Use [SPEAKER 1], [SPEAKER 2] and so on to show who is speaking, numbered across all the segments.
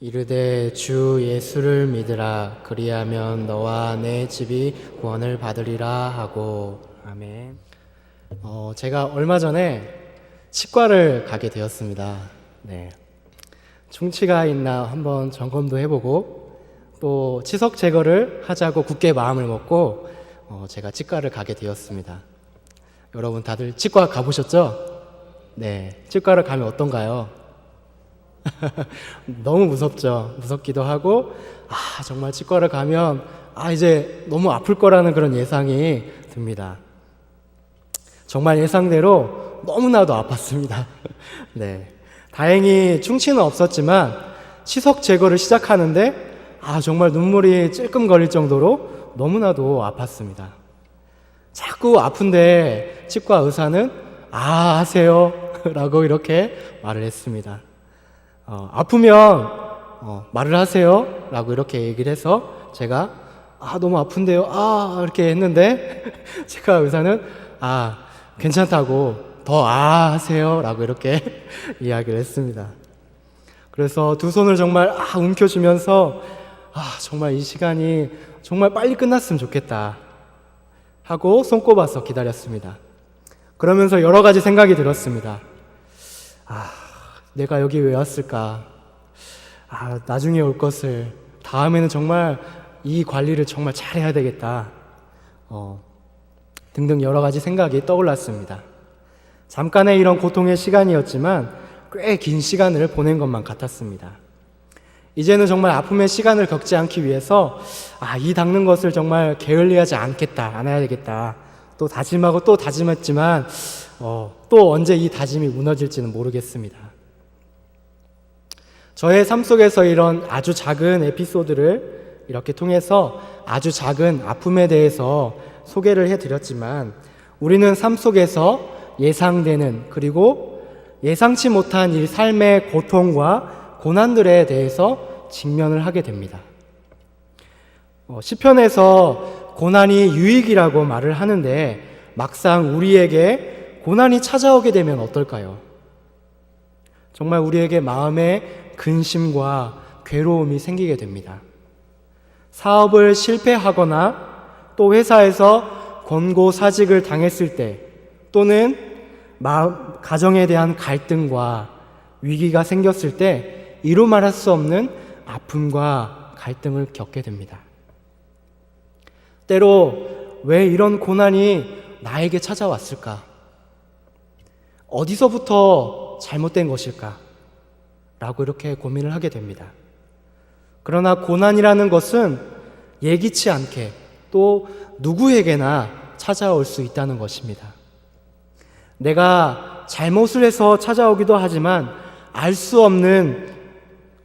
[SPEAKER 1] 이르되 주 예수를 믿으라 그리하면 너와 내 집이 구원을 받으리라 하고 아멘. 어, 제가 얼마 전에 치과를 가게 되었습니다. 네. 충치가 있나 한번 점검도 해보고 또 치석 제거를 하자고 굳게 마음을 먹고 어, 제가 치과를 가게 되었습니다. 여러분 다들 치과 가보셨죠? 네. 치과를 가면 어떤가요? 너무 무섭죠. 무섭기도 하고, 아, 정말 치과를 가면, 아, 이제 너무 아플 거라는 그런 예상이 듭니다. 정말 예상대로 너무나도 아팠습니다. 네. 다행히 충치는 없었지만, 치석 제거를 시작하는데, 아, 정말 눈물이 찔끔 거릴 정도로 너무나도 아팠습니다. 자꾸 아픈데 치과 의사는, 아, 하세요. 라고 이렇게 말을 했습니다. 어, 아프면 어, 말을 하세요. 라고 이렇게 얘기를 해서 제가 아, 너무 아픈데요. 아, 이렇게 했는데 치과 의사는 아, 괜찮다고 더 아, 하세요. 라고 이렇게 이야기를 했습니다. 그래서 두 손을 정말 아, 움켜쥐면서 아, 정말 이 시간이 정말 빨리 끝났으면 좋겠다. 하고 손꼽아서 기다렸습니다. 그러면서 여러 가지 생각이 들었습니다. 아, 내가 여기 왜 왔을까? 아, 나중에 올 것을 다음에는 정말 이 관리를 정말 잘해야 되겠다. 어, 등등 여러 가지 생각이 떠올랐습니다. 잠깐의 이런 고통의 시간이었지만 꽤 긴 시간을 보낸 것만 같았습니다. 이제는 정말 아픔의 시간을 겪지 않기 위해서 아, 이 닦는 것을 정말 게을리하지 않겠다, 안 해야 되겠다. 또 다짐하고 또 다짐했지만 어, 또 언제 이 다짐이 무너질지는 모르겠습니다. 저의 삶 속에서 이런 아주 작은 에피소드를 이렇게 통해서 아주 작은 아픔에 대해서 소개를 해드렸지만 우리는 삶 속에서 예상되는 그리고 예상치 못한 이 삶의 고통과 고난들에 대해서 직면을 하게 됩니다. 어, 시편에서 고난이 유익이라고 말을 하는데 막상 우리에게 고난이 찾아오게 되면 어떨까요? 정말 우리에게 마음에 근심과 괴로움이 생기게 됩니다. 사업을 실패하거나 또 회사에서 권고 사직을 당했을 때 또는 마음, 가정에 대한 갈등과 위기가 생겼을 때 이루 말할 수 없는 아픔과 갈등을 겪게 됩니다. 때로 왜 이런 고난이 나에게 찾아왔을까? 어디서부터 잘못된 것일까? 라고 이렇게 고민을 하게 됩니다. 그러나 고난이라는 것은 예기치 않게 또 누구에게나 찾아올 수 있다는 것입니다. 내가 잘못을 해서 찾아오기도 하지만 알 수 없는,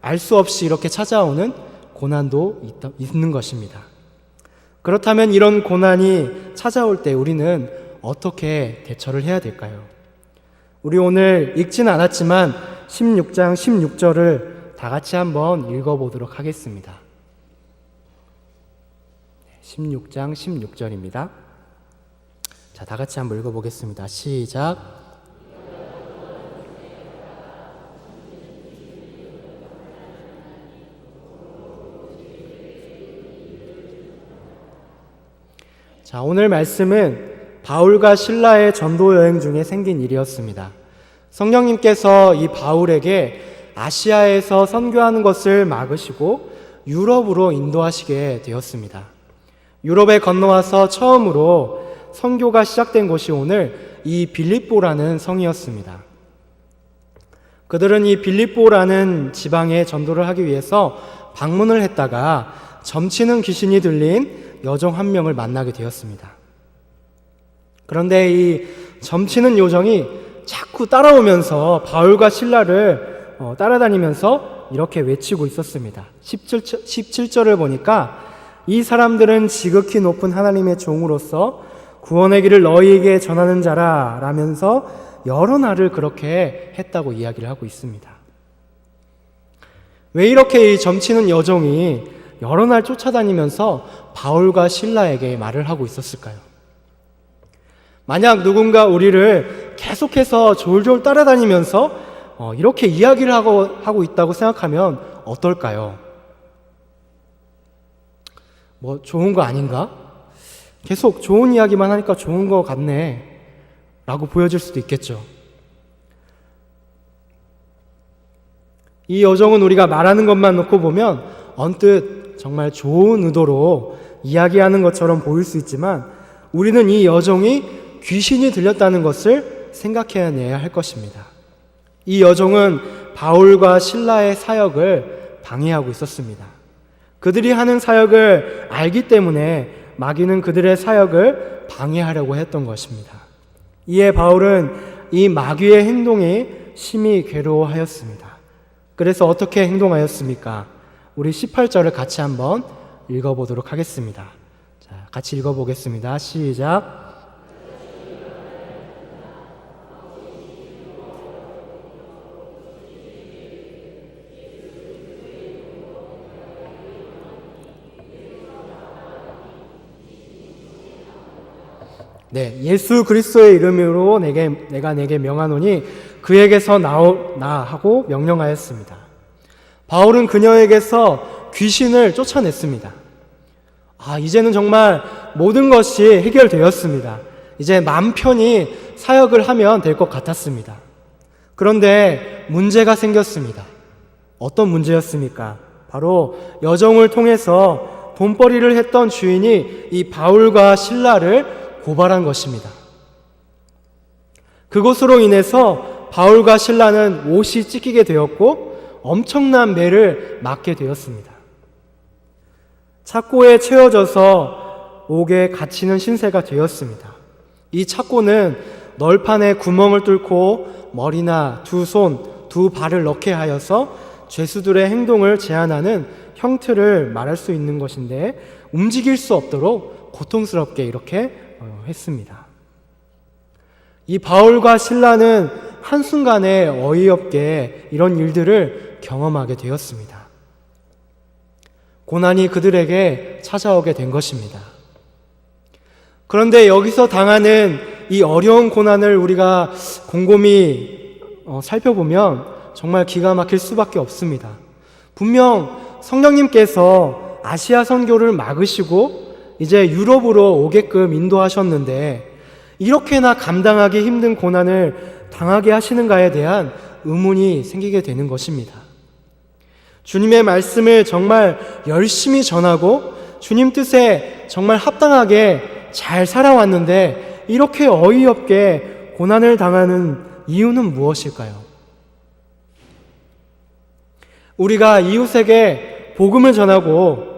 [SPEAKER 1] 알 수 없이 이렇게 찾아오는 고난도 있다, 있는 것입니다. 그렇다면 이런 고난이 찾아올 때 우리는 어떻게 대처를 해야 될까요? 우리 오늘 읽지는 않았지만 16장 16절을 다 같이 한번 읽어보도록 하겠습니다. 16장 16절입니다. 자, 다 같이 한번 읽어보겠습니다. 시작. 자, 오늘 말씀은 바울과 신라의 전도 여행 중에 생긴 일이었습니다. 성령님께서 이 바울에게 아시아에서 선교하는 것을 막으시고 유럽으로 인도하시게 되었습니다. 유럽에 건너와서 처음으로 선교가 시작된 곳이 오늘 이 빌립보라는 성이었습니다. 그들은 이 빌립보라는 지방에 전도를 하기 위해서 방문을 했다가 점치는 귀신이 들린 여종 한 명을 만나게 되었습니다. 그런데 이 점치는 요정이 자꾸 따라오면서 바울과 신라를 어, 따라다니면서 이렇게 외치고 있었습니다. 17, 17절을 보니까 이 사람들은 지극히 높은 하나님의 종으로서 구원의 길을 너희에게 전하는 자라 라면서 여러 날을 그렇게 했다고 이야기를 하고 있습니다. 왜 이렇게 이 점치는 여종이 여러 날 쫓아다니면서 바울과 신라에게 말을 하고 있었을까요? 만약 누군가 우리를 계속해서 졸졸 따라다니면서 어, 이렇게 이야기를 하고, 하고 있다고 생각하면 어떨까요? 뭐 좋은 거 아닌가? 계속 좋은 이야기만 하니까 좋은 거 같네. 라고 보여질 수도 있겠죠. 이 여정은 우리가 말하는 것만 놓고 보면 언뜻 정말 좋은 의도로 이야기하는 것처럼 보일 수 있지만 우리는 이 여정이 귀신이 들렸다는 것을 생각해내야 할 것입니다. 이 여정은 바울과 신라의 사역을 방해하고 있었습니다. 그들이 하는 사역을 알기 때문에 마귀는 그들의 사역을 방해하려고 했던 것입니다. 이에 바울은 이 마귀의 행동에 심히 괴로워하였습니다. 그래서 어떻게 행동하였습니까? 우리 18절을 같이 한번 읽어보도록 하겠습니다. 자, 같이 읽어보겠습니다. 시작. 네, 예수 그리스도의 이름으로 내게 내가 내게 명하노니 그에게서 나오 나 하고 명령하였습니다. 바울은 그녀에게서 귀신을 쫓아냈습니다. 아, 이제는 정말 모든 것이 해결되었습니다. 이제 맘 편히 사역을 하면 될 것 같았습니다. 그런데 문제가 생겼습니다. 어떤 문제였습니까? 바로 여정을 통해서 돈벌이를 했던 주인이 이 바울과 신라를 고발한 것입니다. 그것으로 인해서 바울과 신라는 옷이 찢기게 되었고 엄청난 매를 맞게 되었습니다. 착고에 채워져서 옥에 갇히는 신세가 되었습니다. 이 착고는 널판에 구멍을 뚫고 머리나 두 손, 두 발을 넣게 하여서 죄수들의 행동을 제한하는 형틀을 말할 수 있는 것인데 움직일 수 없도록 고통스럽게 이렇게 어, 했습니다. 이 바울과 신라는 한순간에 어이없게 이런 일들을 경험하게 되었습니다. 고난이 그들에게 찾아오게 된 것입니다. 그런데 여기서 당하는 이 어려운 고난을 우리가 곰곰이 어, 살펴보면 정말 기가 막힐 수밖에 없습니다. 분명 성령님께서 아시아 선교를 막으시고 이제 유럽으로 오게끔 인도하셨는데 이렇게나 감당하기 힘든 고난을 당하게 하시는가에 대한 의문이 생기게 되는 것입니다. 주님의 말씀을 정말 열심히 전하고 주님 뜻에 정말 합당하게 잘 살아왔는데 이렇게 어이없게 고난을 당하는 이유는 무엇일까요? 우리가 이웃에게 복음을 전하고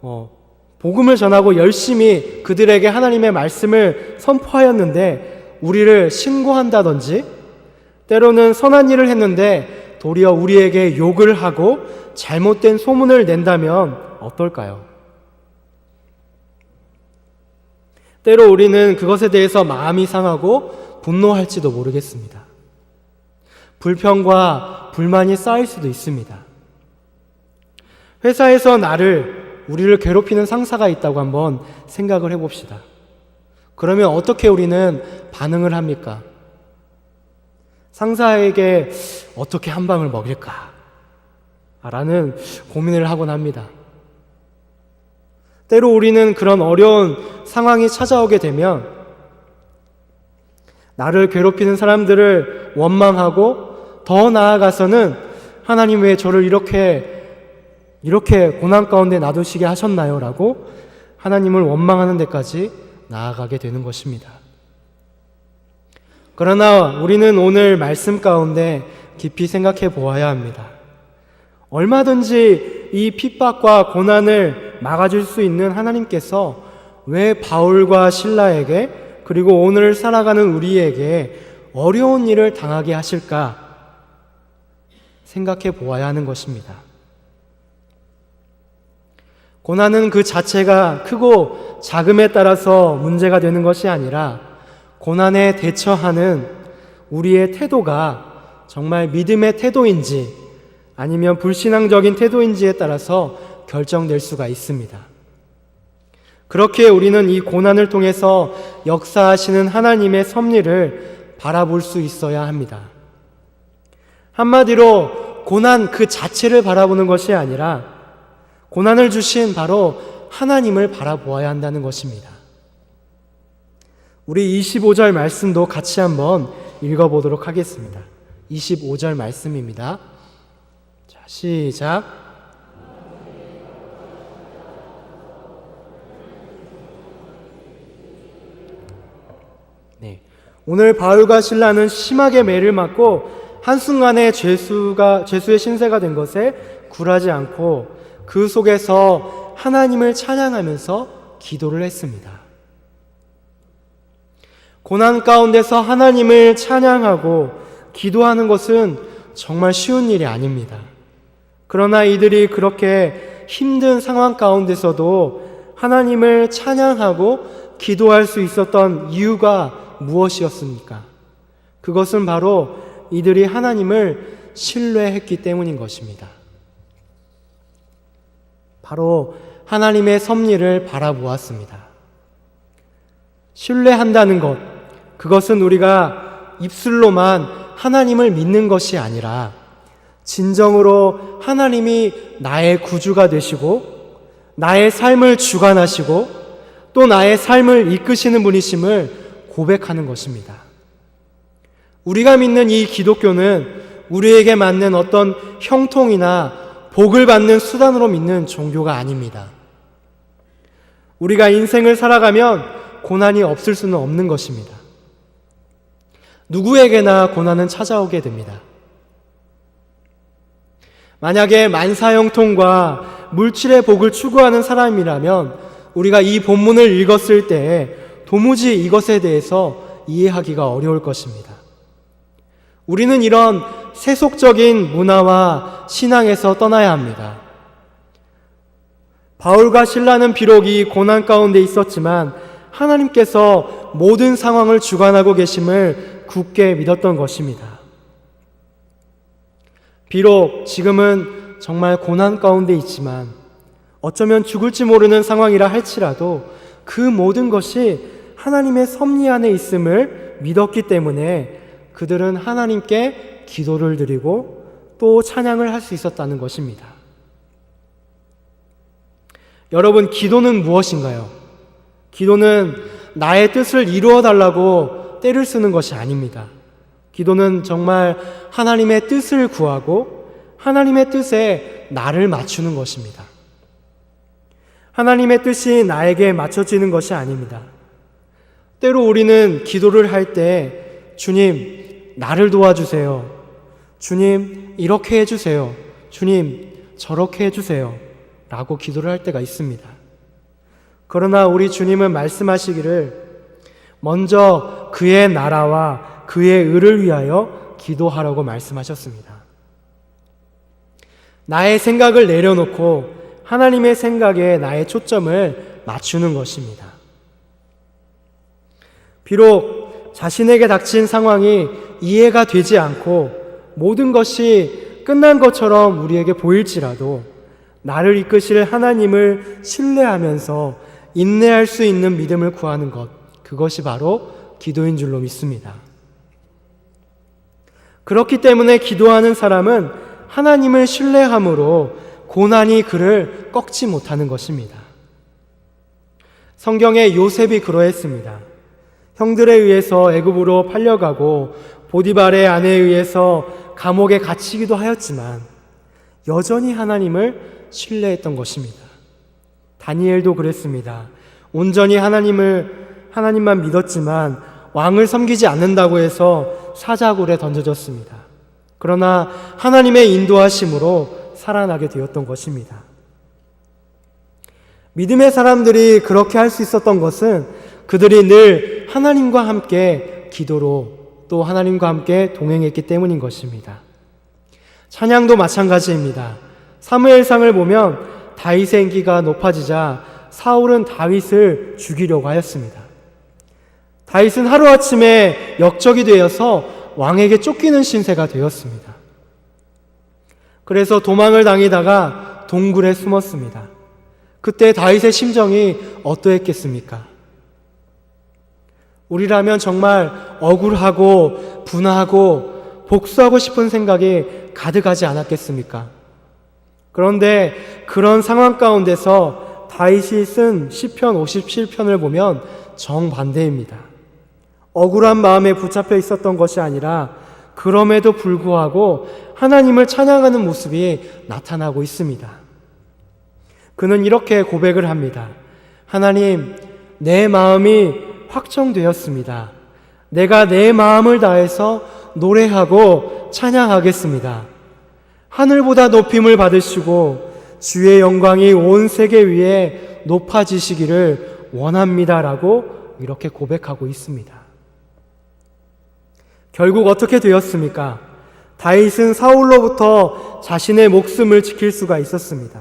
[SPEAKER 1] 어, 복음을 전하고 열심히 그들에게 하나님의 말씀을 선포하였는데 우리를 신고한다든지 때로는 선한 일을 했는데 도리어 우리에게 욕을 하고 잘못된 소문을 낸다면 어떨까요? 때로 우리는 그것에 대해서 마음이 상하고 분노할지도 모르겠습니다. 불평과 불만이 쌓일 수도 있습니다. 회사에서 나를, 우리를 괴롭히는 상사가 있다고 한번 생각을 해봅시다. 그러면 어떻게 우리는 반응을 합니까? 상사에게 어떻게 한 방을 먹일까? 라는 고민을 하곤 합니다. 때로 우리는 그런 어려운 상황이 찾아오게 되면 나를 괴롭히는 사람들을 원망하고 더 나아가서는 하나님 왜 저를 이렇게 이렇게 고난 가운데 놔두시게 하셨나요? 라고 하나님을 원망하는 데까지 나아가게 되는 것입니다. 그러나 우리는 오늘 말씀 가운데 깊이 생각해 보아야 합니다. 얼마든지 이 핍박과 고난을 막아줄 수 있는 하나님께서 왜 바울과 신라에게 그리고 오늘 살아가는 우리에게 어려운 일을 당하게 하실까 생각해 보아야 하는 것입니다. 고난은 그 자체가 크고 작음에 따라서 문제가 되는 것이 아니라 고난에 대처하는 우리의 태도가 정말 믿음의 태도인지 아니면 불신앙적인 태도인지에 따라서 결정될 수가 있습니다. 그렇게 우리는 이 고난을 통해서 역사하시는 하나님의 섭리를 바라볼 수 있어야 합니다. 한마디로 고난 그 자체를 바라보는 것이 아니라 고난을 주신 바로 하나님을 바라보아야 한다는 것입니다. 우리 25절 말씀도 같이 한번 읽어보도록 하겠습니다. 25절 말씀입니다. 자, 시작. 네. 오늘 바울과 신라는 심하게 매를 맞고 한순간에 죄수가 죄수의 신세가 된 것에 굴하지 않고 그 속에서 하나님을 찬양하면서 기도를 했습니다. 고난 가운데서 하나님을 찬양하고 기도하는 것은 정말 쉬운 일이 아닙니다. 그러나 이들이 그렇게 힘든 상황 가운데서도 하나님을 찬양하고 기도할 수 있었던 이유가 무엇이었습니까? 그것은 바로 이들이 하나님을 신뢰했기 때문인 것입니다. 바로 하나님의 섭리를 바라보았습니다. 신뢰한다는 것, 그것은 우리가 입술로만 하나님을 믿는 것이 아니라 진정으로 하나님이 나의 구주가 되시고 나의 삶을 주관하시고 또 나의 삶을 이끄시는 분이심을 고백하는 것입니다. 우리가 믿는 이 기독교는 우리에게 맞는 어떤 형통이나 복을 받는 수단으로 믿는 종교가 아닙니다. 우리가 인생을 살아가면 고난이 없을 수는 없는 것입니다. 누구에게나 고난은 찾아오게 됩니다. 만약에 만사형통과 물질의 복을 추구하는 사람이라면 우리가 이 본문을 읽었을 때 도무지 이것에 대해서 이해하기가 어려울 것입니다. 우리는 이런 세속적인 문화와 신앙에서 떠나야 합니다. 바울과 신라는 비록 이 고난 가운데 있었지만 하나님께서 모든 상황을 주관하고 계심을 굳게 믿었던 것입니다. 비록 지금은 정말 고난 가운데 있지만 어쩌면 죽을지 모르는 상황이라 할지라도 그 모든 것이 하나님의 섭리 안에 있음을 믿었기 때문에 그들은 하나님께 기도를 드리고 또 찬양을 할 수 있었다는 것입니다. 여러분, 기도는 무엇인가요? 기도는 나의 뜻을 이루어 달라고 때를 쓰는 것이 아닙니다. 기도는 정말 하나님의 뜻을 구하고 하나님의 뜻에 나를 맞추는 것입니다. 하나님의 뜻이 나에게 맞춰지는 것이 아닙니다. 때로 우리는 기도를 할 때 주님, 나를 도와주세요. 주님, 이렇게 해주세요. 주님, 저렇게 해주세요. 라고 기도를 할 때가 있습니다. 그러나 우리 주님은 말씀하시기를 먼저 그의 나라와 그의 의를 위하여 기도하라고 말씀하셨습니다. 나의 생각을 내려놓고 하나님의 생각에 나의 초점을 맞추는 것입니다. 비록 자신에게 닥친 상황이 이해가 되지 않고 모든 것이 끝난 것처럼 우리에게 보일지라도 나를 이끄실 하나님을 신뢰하면서 인내할 수 있는 믿음을 구하는 것, 그것이 바로 기도인 줄로 믿습니다. 그렇기 때문에 기도하는 사람은 하나님을 신뢰함으로 고난이 그를 꺾지 못하는 것입니다. 성경에 요셉이 그러했습니다. 형들에 의해서 애굽으로 팔려가고 보디발의 아내에 의해서 감옥에 갇히기도 하였지만 여전히 하나님을 신뢰했던 것입니다. 다니엘도 그랬습니다. 온전히 하나님을 하나님만 믿었지만 왕을 섬기지 않는다고 해서 사자굴에 던져졌습니다. 그러나 하나님의 인도하심으로 살아나게 되었던 것입니다. 믿음의 사람들이 그렇게 할 수 있었던 것은 그들이 늘 하나님과 함께 기도로 또 하나님과 함께 동행했기 때문인 것입니다. 찬양도 마찬가지입니다. 사무엘상을 보면 다윗의 인기가 높아지자 사울은 다윗을 죽이려고 하였습니다. 다윗은 하루아침에 역적이 되어서 왕에게 쫓기는 신세가 되었습니다. 그래서 도망을 당하다가 동굴에 숨었습니다. 그때 다윗의 심정이 어떠했겠습니까? 우리라면 정말 억울하고 분하고 복수하고 싶은 생각이 가득하지 않았겠습니까? 그런데 그런 상황 가운데서 다윗이 쓴 시편 57편을 보면 정반대입니다. 억울한 마음에 붙잡혀 있었던 것이 아니라 그럼에도 불구하고 하나님을 찬양하는 모습이 나타나고 있습니다. 그는 이렇게 고백을 합니다. 하나님, 내 마음이 확정되었습니다. 내가 내 마음을 다해서 노래하고 찬양하겠습니다. 하늘보다 높임을 받으시고 주의 영광이 온 세계 위에 높아지시기를 원합니다라고 이렇게 고백하고 있습니다. 결국 어떻게 되었습니까? 다윗은 사울로부터 자신의 목숨을 지킬 수가 있었습니다.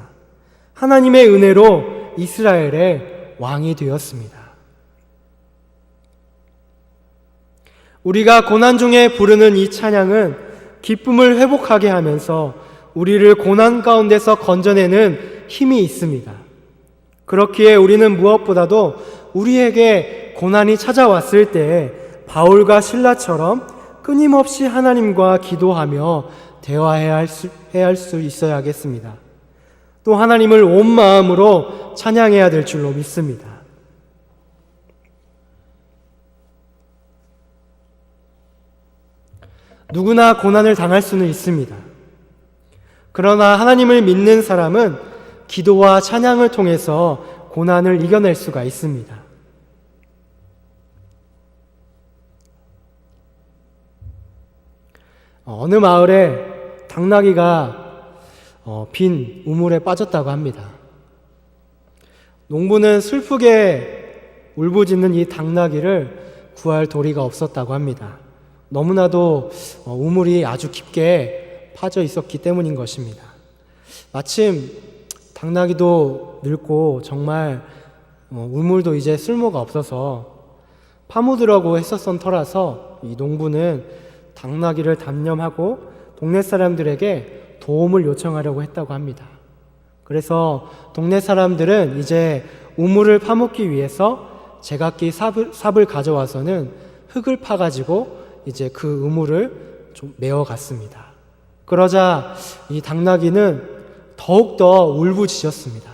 [SPEAKER 1] 하나님의 은혜로 이스라엘의 왕이 되었습니다. 우리가 고난 중에 부르는 이 찬양은 기쁨을 회복하게 하면서 우리를 고난 가운데서 건져내는 힘이 있습니다. 그렇기에 우리는 무엇보다도 우리에게 고난이 찾아왔을 때 바울과 신라처럼 끊임없이 하나님과 기도하며 대화해야 할 수, 할 수 있어야겠습니다. 또 하나님을 온 마음으로 찬양해야 될 줄로 믿습니다. 누구나 고난을 당할 수는 있습니다. 그러나 하나님을 믿는 사람은 기도와 찬양을 통해서 고난을 이겨낼 수가 있습니다. 어느 마을에 당나귀가 어, 빈 우물에 빠졌다고 합니다. 농부는 슬프게 울부짖는 이 당나귀를 구할 도리가 없었다고 합니다. 너무나도 어, 우물이 아주 깊게 파져 있었기 때문인 것입니다. 마침 당나귀도 늙고 정말 어, 우물도 이제 쓸모가 없어서 파묻으라고 했었던 터라서 이 농부는 당나귀를 단념하고 동네 사람들에게 도움을 요청하려고 했다고 합니다. 그래서 동네 사람들은 이제 우물을 파묻기 위해서 제각기 삽을, 삽을 가져와서는 흙을 파가지고 이제 그 우물을 좀 메어갔습니다. 그러자 이 당나귀는 더욱더 울부짖었습니다.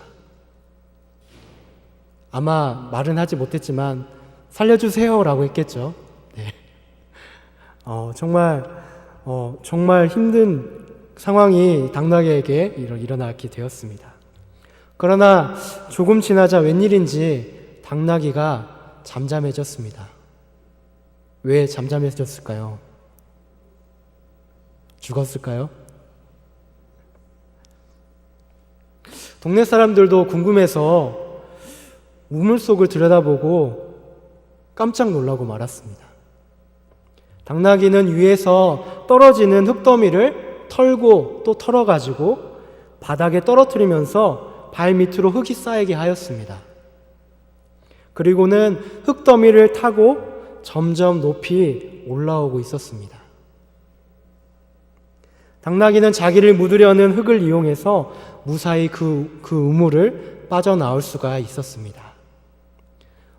[SPEAKER 1] 아마 말은 하지 못했지만 살려주세요라고 했겠죠. 네. 어, 정말 어, 정말 힘든 상황이 당나귀에게 일어나게 되었습니다. 그러나 조금 지나자 웬일인지 당나귀가 잠잠해졌습니다. 왜 잠잠해졌을까요? 죽었을까요? 동네 사람들도 궁금해서 우물 속을 들여다보고 깜짝 놀라고 말았습니다. 당나귀는 위에서 떨어지는 흙더미를 털고 또 털어가지고 바닥에 떨어뜨리면서 발 밑으로 흙이 쌓이게 하였습니다. 그리고는 흙더미를 타고 점점 높이 올라오고 있었습니다. 당나귀는 자기를 묻으려는 흙을 이용해서 무사히 그, 그 우물을 빠져나올 수가 있었습니다.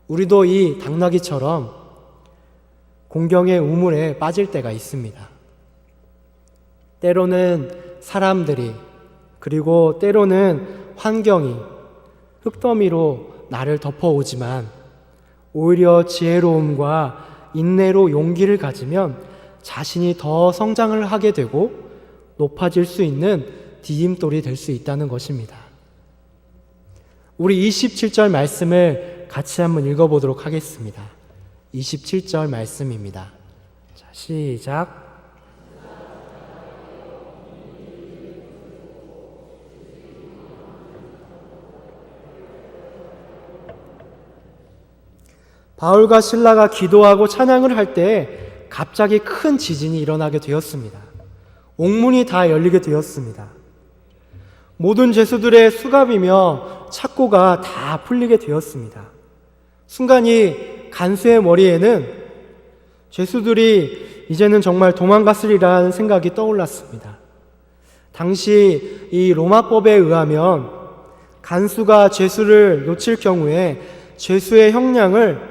[SPEAKER 1] 우리도 이 당나귀처럼 공경의 우물에 빠질 때가 있습니다. 때로는 사람들이 그리고 때로는 환경이 흙더미로 나를 덮어오지만 오히려 지혜로움과 인내로 용기를 가지면 자신이 더 성장을 하게 되고 높아질 수 있는 디딤돌이 될 수 있다는 것입니다. 우리 27절 말씀을 같이 한번 읽어보도록 하겠습니다. 27절 말씀입니다. 자, 시작. 바울과 신라가 기도하고 찬양을 할 때 갑자기 큰 지진이 일어나게 되었습니다. 옥문이 다 열리게 되었습니다. 모든 죄수들의 수갑이며 착고가 다 풀리게 되었습니다. 순간이 간수의 머리에는 죄수들이 이제는 정말 도망갔으리라는 생각이 떠올랐습니다. 당시 이 로마법에 의하면 간수가 죄수를 놓칠 경우에 죄수의 형량을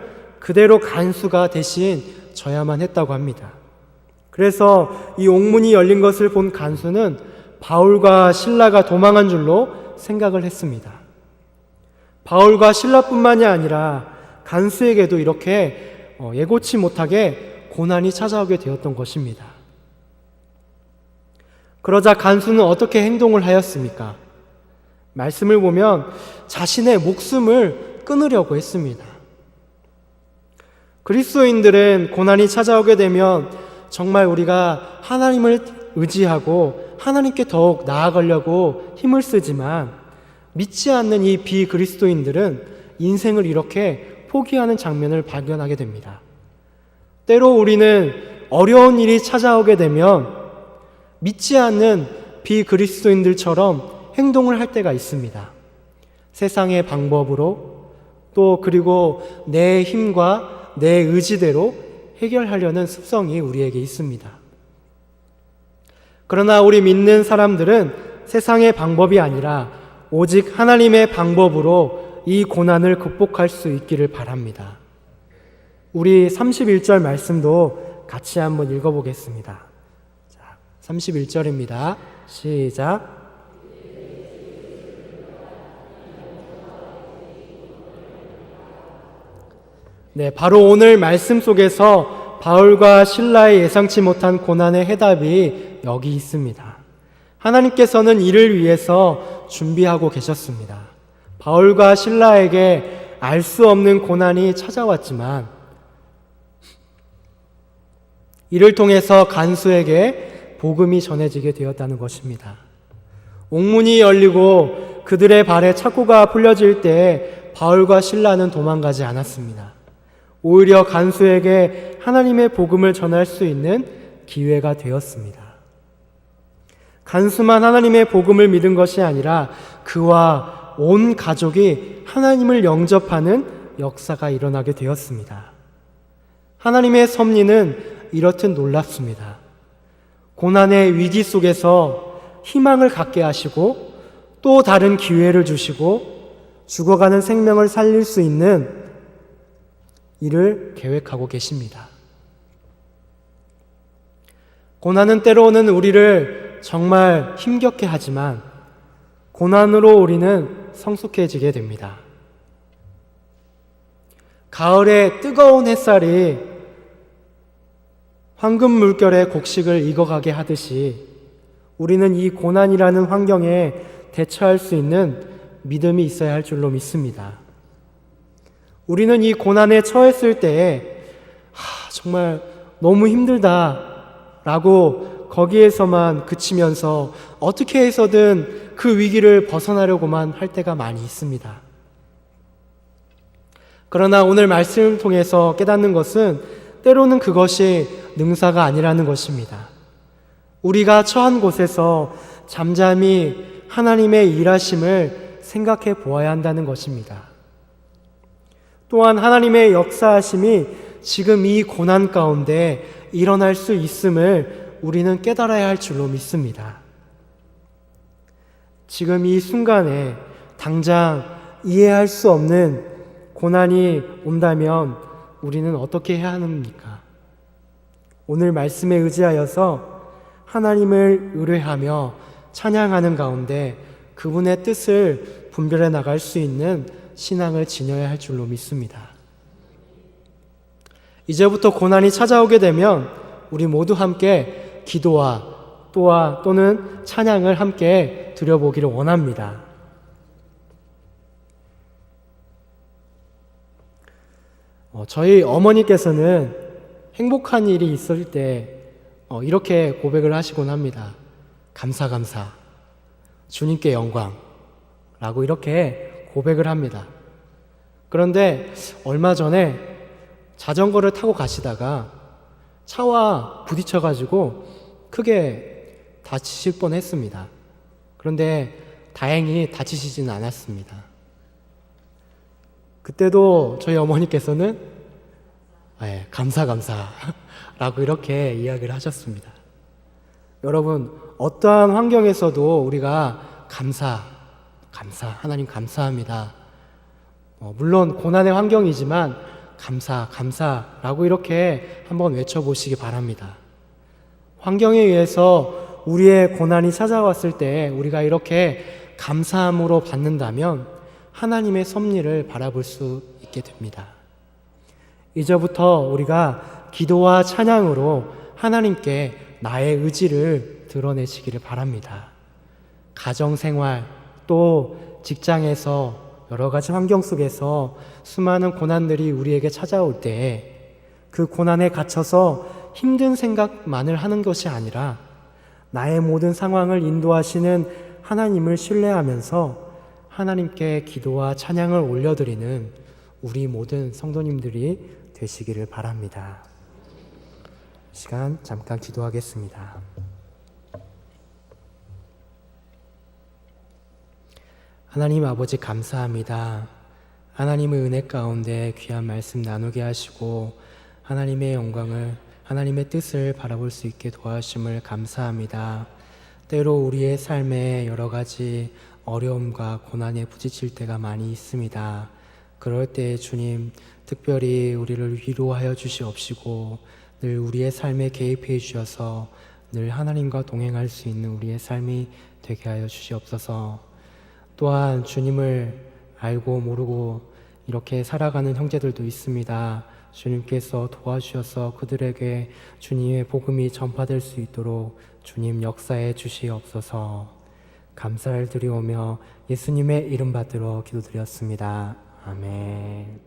[SPEAKER 1] 그대로 간수가 대신 져야만 했다고 합니다. 그래서 이 옥문이 열린 것을 본 간수는 바울과 신라가 도망한 줄로 생각을 했습니다. 바울과 신라뿐만이 아니라 간수에게도 이렇게 어, 예고치 못하게 고난이 찾아오게 되었던 것입니다. 그러자 간수는 어떻게 행동을 하였습니까? 말씀을 보면 자신의 목숨을 끊으려고 했습니다. 그리스도인들은 고난이 찾아오게 되면 정말 우리가 하나님을 의지하고 하나님께 더욱 나아가려고 힘을 쓰지만 믿지 않는 이 비그리스도인들은 인생을 이렇게 포기하는 장면을 발견하게 됩니다. 때로 우리는 어려운 일이 찾아오게 되면 믿지 않는 비그리스도인들처럼 행동을 할 때가 있습니다. 세상의 방법으로 또 그리고 내 힘과 내 의지대로 해결하려는 습성이 우리에게 있습니다. 그러나 우리 믿는 사람들은 세상의 방법이 아니라 오직 하나님의 방법으로 이 고난을 극복할 수 있기를 바랍니다. 우리 31절 말씀도 같이 한번 읽어보겠습니다. 자, 31절입니다. 시작. 네, 바로 오늘 말씀 속에서 바울과 신라의 예상치 못한 고난의 해답이 여기 있습니다. 하나님께서는 이를 위해서 준비하고 계셨습니다. 바울과 신라에게 알 수 없는 고난이 찾아왔지만 이를 통해서 간수에게 복음이 전해지게 되었다는 것입니다. 옥문이 열리고 그들의 발에 착고가 풀려질 때 바울과 신라는 도망가지 않았습니다. 오히려 간수에게 하나님의 복음을 전할 수 있는 기회가 되었습니다. 간수만 하나님의 복음을 믿은 것이 아니라 그와 온 가족이 하나님을 영접하는 역사가 일어나게 되었습니다. 하나님의 섭리는 이렇듯 놀랍습니다. 고난의 위기 속에서 희망을 갖게 하시고 또 다른 기회를 주시고 죽어가는 생명을 살릴 수 있는 일을 계획하고 계십니다. 고난은 때로는 우리를 정말 힘겹게 하지만 고난으로 우리는 성숙해지게 됩니다. 가을에 뜨거운 햇살이 황금 물결의 곡식을 익어가게 하듯이 우리는 이 고난이라는 환경에 대처할 수 있는 믿음이 있어야 할 줄로 믿습니다. 우리는 이 고난에 처했을 때에 하, 정말 너무 힘들다 라고 거기에서만 그치면서 어떻게 해서든 그 위기를 벗어나려고만 할 때가 많이 있습니다. 그러나 오늘 말씀을 통해서 깨닫는 것은 때로는 그것이 능사가 아니라는 것입니다. 우리가 처한 곳에서 잠잠히 하나님의 일하심을 생각해 보아야 한다는 것입니다. 또한 하나님의 역사하심이 지금 이 고난 가운데 일어날 수 있음을 우리는 깨달아야 할 줄로 믿습니다. 지금 이 순간에 당장 이해할 수 없는 고난이 온다면 우리는 어떻게 해야 합니까? 오늘 말씀에 의지하여서 하나님을 의뢰하며 찬양하는 가운데 그분의 뜻을 분별해 나갈 수 있는 신앙을 지녀야 할 줄로 믿습니다. 이제부터 고난이 찾아오게 되면 우리 모두 함께 기도와 또한 또는 찬양을 함께 드려보기를 원합니다. 어, 저희 어머니께서는 행복한 일이 있을 때 어, 이렇게 고백을 하시곤 합니다. 감사, 감사. 주님께 영광. 라고 이렇게 고백을 합니다. 그런데 얼마 전에 자전거를 타고 가시다가 차와 부딪혀가지고 크게 다치실 뻔 했습니다. 그런데 다행히 다치시지는 않았습니다. 그때도 저희 어머니께서는 네, 감사 감사 라고 이렇게 이야기를 하셨습니다. 여러분 어떠한 환경에서도 우리가 감사 감사 하나님 감사합니다. 어, 물론 고난의 환경이지만 감사 감사라고 이렇게 한번 외쳐보시기 바랍니다. 환경에 의해서 우리의 고난이 찾아왔을 때 우리가 이렇게 감사함으로 받는다면 하나님의 섭리를 바라볼 수 있게 됩니다. 이제부터 우리가 기도와 찬양으로 하나님께 나의 의지를 드러내시기를 바랍니다. 가정생활 또 직장에서 여러 가지 환경 속에서 수많은 고난들이 우리에게 찾아올 때그 고난에 갇혀서 힘든 생각만을 하는 것이 아니라 나의 모든 상황을 인도하시는 하나님을 신뢰하면서 하나님께 기도와 찬양을 올려드리는 우리 모든 성도님들이 되시기를 바랍니다. 시간 잠깐 기도하겠습니다. 하나님 아버지 감사합니다. 하나님의 은혜 가운데 귀한 말씀 나누게 하시고 하나님의 영광을 하나님의 뜻을 바라볼 수 있게 도와주심을 감사합니다. 때로 우리의 삶에 여러 가지 어려움과 고난에 부딪힐 때가 많이 있습니다. 그럴 때 주님 특별히 우리를 위로하여 주시옵시고 늘 우리의 삶에 개입해 주셔서 늘 하나님과 동행할 수 있는 우리의 삶이 되게 하여 주시옵소서. 또한 주님을 알고 모르고 이렇게 살아가는 형제들도 있습니다. 주님께서 도와주셔서 그들에게 주님의 복음이 전파될 수 있도록 주님 역사해 주시옵소서. 감사를 드리오며 예수님의 이름 받들어 기도드렸습니다. 아멘.